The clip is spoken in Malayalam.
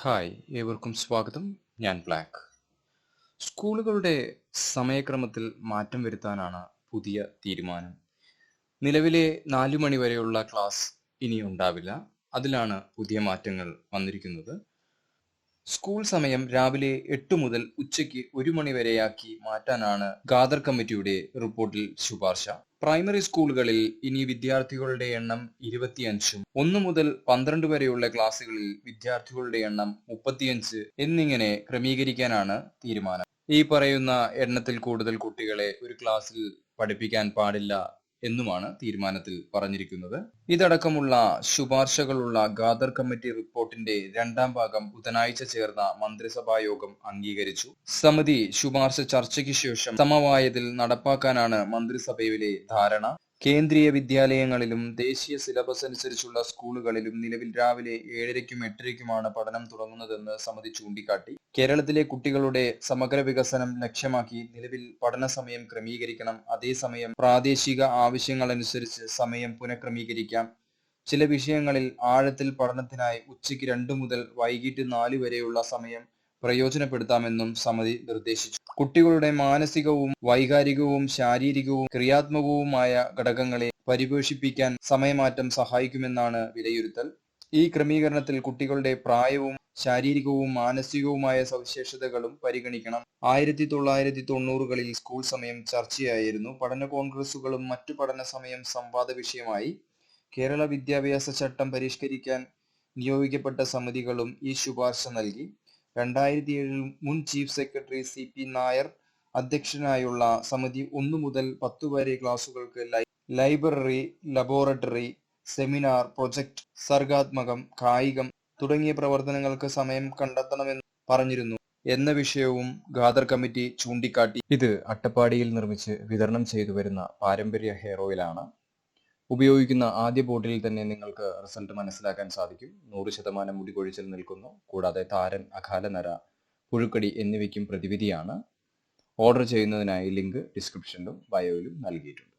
ഹായ് ഏവർക്കും സ്വാഗതം. ഞാൻ ബ്ലാക്ക്. സ്കൂളുകളുടെ സമയക്രമത്തിൽ മാറ്റം വരുത്താനാണ് പുതിയ തീരുമാനം. നിലവിലെ നാലു മണി വരെയുള്ള ക്ലാസ് ഇനി ഉണ്ടാവില്ല. അതിലാണ് പുതിയ മാറ്റങ്ങൾ വന്നിരിക്കുന്നത്. സ്കൂൾ സമയം രാവിലെ എട്ട് മുതൽ ഉച്ചയ്ക്ക് ഒരു മണി വരെയാക്കി മാറ്റാനാണ് ഖാദർ കമ്മിറ്റിയുടെ റിപ്പോർട്ടിൽ ശുപാർശ. പ്രൈമറി സ്കൂളുകളിൽ ഇനി വിദ്യാർത്ഥികളുടെ എണ്ണം ഇരുപത്തിയഞ്ചും ഒന്ന് മുതൽ പന്ത്രണ്ട് വരെയുള്ള ക്ലാസ്സുകളിൽ വിദ്യാർത്ഥികളുടെ എണ്ണം മുപ്പത്തിയഞ്ച് എന്നിങ്ങനെ ക്രമീകരിക്കാനാണ് തീരുമാനം. ഈ പറയുന്ന എണ്ണത്തിൽ കൂടുതൽ കുട്ടികളെ ഒരു ക്ലാസ്സിൽ പഠിപ്പിക്കാൻ പാടില്ല എന്നുമാണ് തീരുമാനത്തിൽ പറഞ്ഞിരിക്കുന്നത്. ഇതടക്കമുള്ള ശുപാർശകളുള്ള ഗാദർ കമ്മിറ്റി റിപ്പോർട്ടിന്റെ രണ്ടാം ഭാഗം ബുധനാഴ്ച ചേർന്ന മന്ത്രിസഭാ യോഗം അംഗീകരിച്ചു. സമിതി ശുപാർശ ചർച്ചയ്ക്ക് ശേഷം സമവായത്തിൽ നടപ്പാക്കാനാണ് മന്ത്രിസഭയിലെ ധാരണ. കേന്ദ്രീയ വിദ്യാലയങ്ങളിലും ദേശീയ സിലബസ് അനുസരിച്ചുള്ള സ്കൂളുകളിലും നിലവിൽ രാവിലെ ഏഴരയ്ക്കും എട്ടരയ്ക്കുമാണ് പഠനം തുടങ്ങുന്നതെന്ന് സമിതി ചൂണ്ടിക്കാട്ടി. കേരളത്തിലെ കുട്ടികളുടെ സമഗ്ര വികസനം ലക്ഷ്യമാക്കി നിലവിൽ പഠന സമയം ക്രമീകരിക്കണം. അതേസമയം പ്രാദേശിക ആവശ്യങ്ങൾ അനുസരിച്ച് സമയം പുനഃക്രമീകരിക്കാം. ചില വിഷയങ്ങളിൽ ആഴത്തിൽ പഠനത്തിനായി ഉച്ചയ്ക്ക് രണ്ടു മുതൽ വൈകിട്ട് നാല് വരെയുള്ള സമയം പ്രയോജനപ്പെടുത്താമെന്നും സമിതി നിർദ്ദേശിച്ചു. കുട്ടികളുടെ മാനസികവും വൈകാരികവും ശാരീരികവും ക്രിയാത്മകവുമായ ഘടകങ്ങളെ പരിപോഷിപ്പിക്കാൻ സമയമാറ്റം സഹായിക്കുമെന്നാണ് വിലയിരുത്തൽ. ഈ ക്രമീകരണത്തിൽ കുട്ടികളുടെ പ്രായവും ശാരീരികവും മാനസികവുമായ സവിശേഷതകളും പരിഗണിക്കണം. ആയിരത്തി തൊള്ളായിരത്തി തൊണ്ണൂറുകളിൽ സ്കൂൾ സമയം ചർച്ചയായിരുന്നു. പഠന കോൺഗ്രസുകളും മറ്റു പഠന സമയം സംവാദ വിഷയമായി കേരള വിദ്യാഭ്യാസ ചട്ടം പരിഷ്കരിക്കാൻ നിയോഗിക്കപ്പെട്ട സമിതികളും ഈ ശുപാർശ നൽകി. രണ്ടായിരത്തി ഏഴിൽ മുൻ chief secretary C P Nair അധ്യക്ഷനായുള്ള സമിതി ഒന്നു മുതൽ പത്തു വരെ ക്ലാസുകൾക്ക് ലൈബ്രറി ലബോറട്ടറി സെമിനാർ പ്രൊജക്ട് സർഗാത്മകം കായികം തുടങ്ങിയ പ്രവർത്തനങ്ങൾക്ക് സമയം കണ്ടെത്തണമെന്ന് പറഞ്ഞിരുന്നു. എന്ന വിഷയവും ഖാദർ കമ്മിറ്റി ചൂണ്ടിക്കാട്ടി. ഇത് അട്ടപ്പാടിയിൽ നിർമ്മിച്ച് വിതരണം ചെയ്തു വരുന്ന പാരമ്പര്യ ഹെയർ ഓയിലാണ്. ഉപയോഗിക്കുന്ന ആദ്യ ബോട്ടിൽ തന്നെ നിങ്ങൾക്ക് റിസൾട്ട് മനസ്സിലാക്കാൻ സാധിക്കും. നൂറ് ശതമാനം മുടി കൊഴിച്ചിൽ നിൽക്കുന്നു. കൂടാതെ താരൻ അകാല നര പുഴുക്കടി എന്നിവയ്ക്കും പ്രതിവിധിയാണ്. ഓർഡർ ചെയ്യുന്നതിനായി ലിങ്ക് ഡിസ്ക്രിപ്ഷനിലും ബയോയിലും നൽകിയിട്ടുണ്ട്.